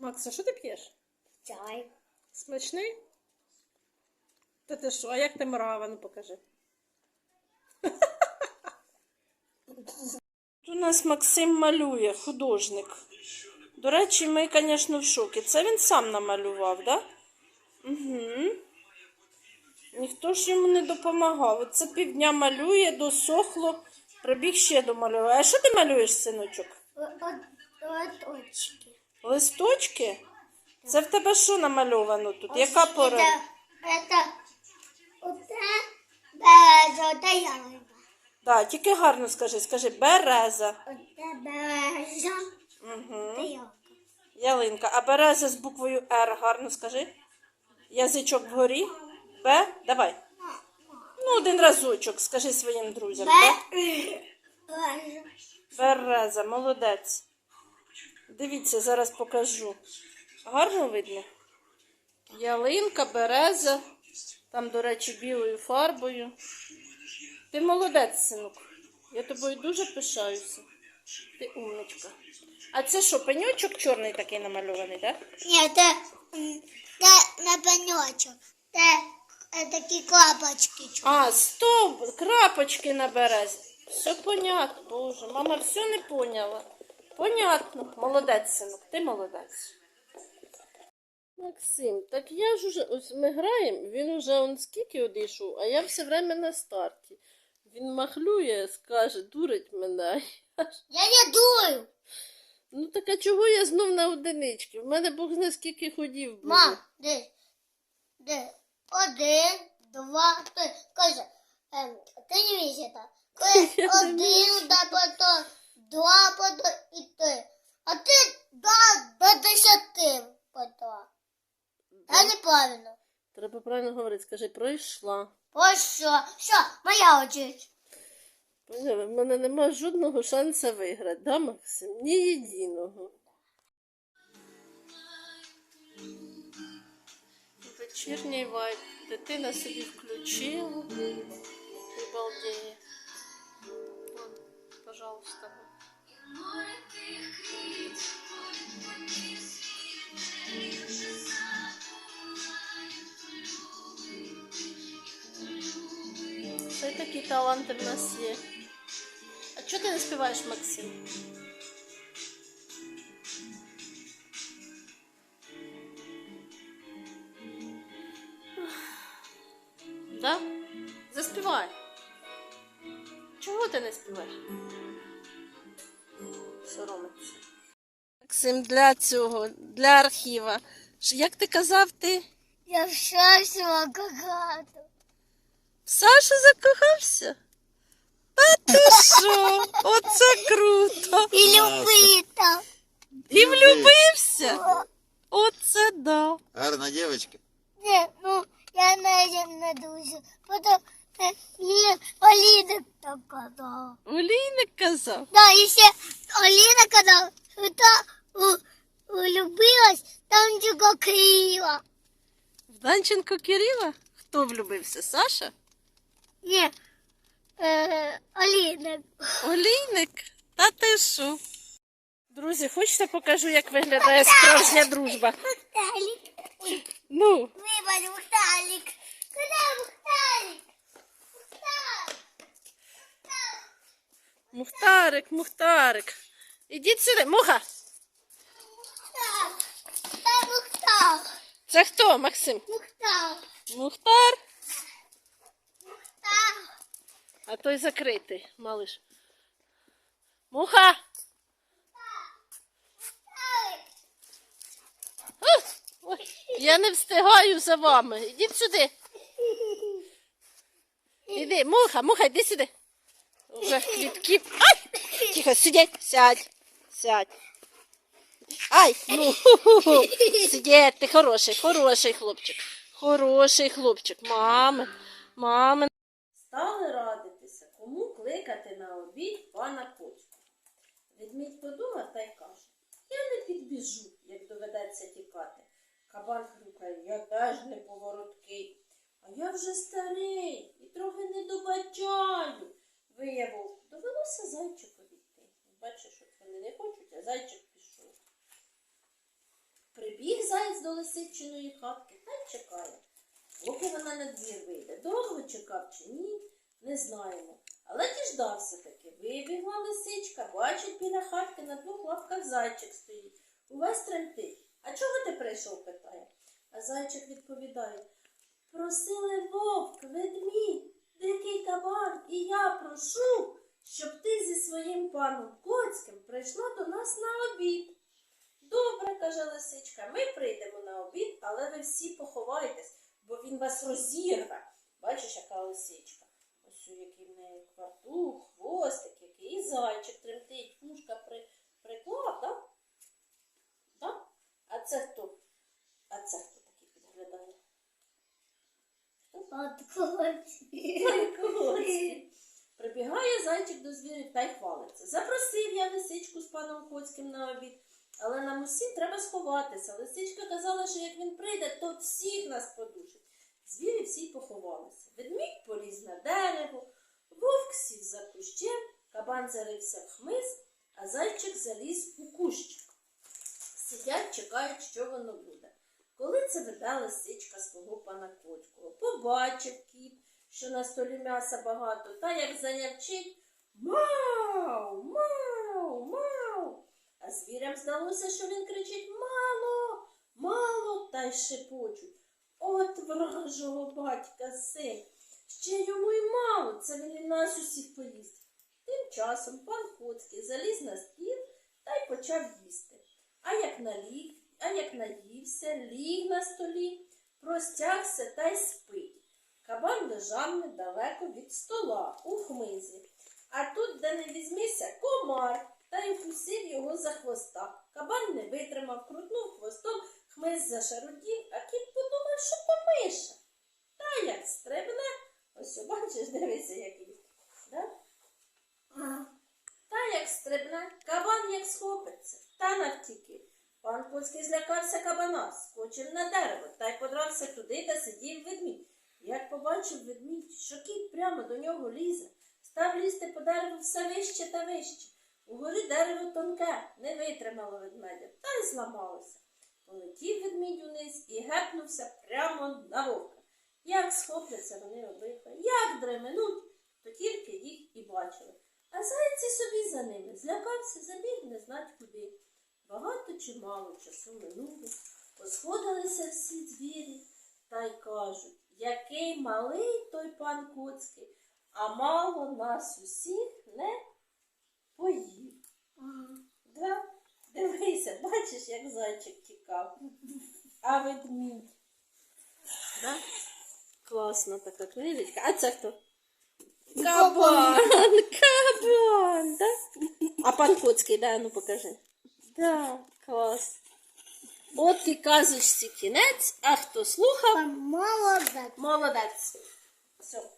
Макса, що ти п'єш? Чай. Смачний? Та ти що, а як ти мрава? Ну покажи. Тут у нас Максим малює, художник. До речі, ми, звісно, в шокі. Це він сам намалював, так? Да? Угу. Ніхто ж йому не допомагав. Оце півдня малює, досохло, прибіг ще домалював. А що ти малюєш, синочок? Лоточки. Листочки? Це в тебе що намальовано тут? Яка пора? Это, оце береза, оце ялинка. Так, тільки гарно скажи, скажи береза. Оце береза, Угу. це ялинка. Ялинка. А береза з буквою Р, гарно скажи. Язичок вгорі. Б. Давай. Ну, один разочок, скажи своїм друзям. Б. Береза. Береза, молодець. Дивіться, зараз покажу. Гарно видно? Ялинка, береза. Там, до речі, білою фарбою. Ти молодець, синок. Я тобою дуже пишаюся. Ти умничка. А це що, пеньочок чорний такий намальований, так? Ні, це, це не пеньочок. Це е, такі клапочки. А, стоп, крапочки на березі. Все понятно, боже, мама все не поняла. Понятно. Молодець, синок, ти молодець. Максим, так я ж уже, ось ми граємо, він уже он скільки одійшов, а я все время на старті. Він махлює, скаже, дурить мене. Я не дую. Ну так а чого я знов на одинички? В мене Бог зна скільки ходів було. Мам, де? Де? Один, два, три. Каже, ем, ти не віся так. Один, да потом, два потом і три. А ти да, до десяти потом. Я неправильно. Треба правильно говорити, скажи, пройшла. Ось що. Моя очередь. В мене немає жодного шансу виграти, да, Максим? Ні єдиного. Вечірній вайб. Дитина собі включила. І балдеє. Такі таланти в нас є. А чого ти не співаєш, Максим? Да? Заспівай. Чого ти не співаєш? Соромиться. Максим, для цього, для архіва. Як ти казав, ти Я все всього какато. В Сашу закохався? Та ти що? Оце круто! І любита. І влюбився? Оце да. Гарна дівчинка. Ні, ну, я не, не дуже. Потім є Оліна так казала. Олійник казав. Да, і ще Оліна казала, що та у, улюбилась там тільки Києва. В Данченко Кирила? Хто влюбився? Саша? Ні, е, Оліна. Олійник? Та ти що? Друзі, хочете покажу, як виглядає справжня дружба? Мухталік. Ну, вибач, Мухталік. Куди Мухталік? Мухтарик, Мухтарик. Ідіть сюди, муха. Мухтар. Та Мухтар. Це хто, Максим? Мухтар, Мухтар. А той закритий, малиш. Муха. Ой, я не встигаю за вами. Ідіть сюди. Іди, муха, муха, йди сюди. Уже квітки. Ай! Тихо, сидять, сядь, сядь. Ай, ну, сидять, ти хороший, хороший хлопчик. Хороший хлопчик. Мами, мами. Стали кому кликати на обід пана Коцьку. Ведмідь подумав та й каже, я не підбіжу, як доведеться тікати. Кабан хрюкає, я теж не повороткий. А я вже старий і трохи не добачаю. Виявив, довелося зайчикові йти. Бачиш, що вони не хочуть, а зайчик пішов. Прибіг заєць до лисичиної хатки та й чекає. Поки вона на двір вийде. Довго чекав чи ні, не знаємо. Але діждався таки. Вибігла лисичка, бачить біля хатки на двох лапках зайчик стоїть. Увесь тремтить. А чого ти прийшов? питає. А зайчик відповідає. Просили вовк, ведмідь, дикий кабан, і я прошу, щоб ти зі своїм паном Коцьким прийшла до нас на обід. Добре, каже лисичка, ми прийдемо на обід, але ви всі поховайтесь, бо він вас розірве. Бачиш, яка лисичка? Ось який в неї квартух, хвостик, який і зайчик тремтить, вушка при, приклав, так? Да? А це хто? А це хто такий підглядає? Прибігає зайчик до звірів та й хвалиться. Запросив я лисичку з паном Коцьким на обід, але нам усім треба сховатися. Лисичка казала, що як він прийде, то всіх нас подушить. Звірі всі поховалися. Ведмідь поліз на дерево, вовк сів за кущем, кабан зарився в хмиз, а зайчик заліз у кущик. Сидять, чекають, що воно буде. Коли це веде лисичка свого пана Коцького, побачив кіт, що на столі м'яса багато, та як занявчить Мау, мау, мау. А звірям здалося, що він кричить Мало, мало, та й шепочуть. От вражого батька син. Ще йому й мало, це він і нас усіх поїсть. Тим часом пан Коцький заліз на стіл та й почав їсти. А як наліг, а як наївся, ліг на столі, простягся та й спить. Кабан лежав недалеко від стола у хмизі. А тут, де не візьмися, комар та й вкусив його за хвоста. Кабан не витримав, крутнув хвостом, хмиз зашарудів, а кіт подумав, що то миша. Та як стрибне, ось бачиш, дивися, який. Да? Та як стрибне, кабан як схопиться, та навтіки. Пан Коцький злякався кабана, скочив на дерево та й подрався туди, де сидів ведмідь. Як побачив ведмідь, що кіт прямо до нього лізе, став лізти по дереву все вище та вище. Угорі дерево тонке, не витримало ведмедя, та й зламалося. Полетів ведмідь униз і гепнувся прямо на вовка. Як схопляться вони обидва, як дременуть, то тільки їх і бачили. А зайці собі за ними злякався, забіг не знать куди. Багато чи мало часу минуло, посходилися всі звірі та й кажуть, який малий той пан Коцький, а мало нас усіх не поїв. Да? Дивися, бачиш, як зайчик тікав. А ведмідь. Да? Класна така книжечка. А це хто? Кабан, кабан, да? А пан Коцький, да, ну покажи. Да, клас. От і казочці кінець, а хто слухав, Молодець. молодець. Все.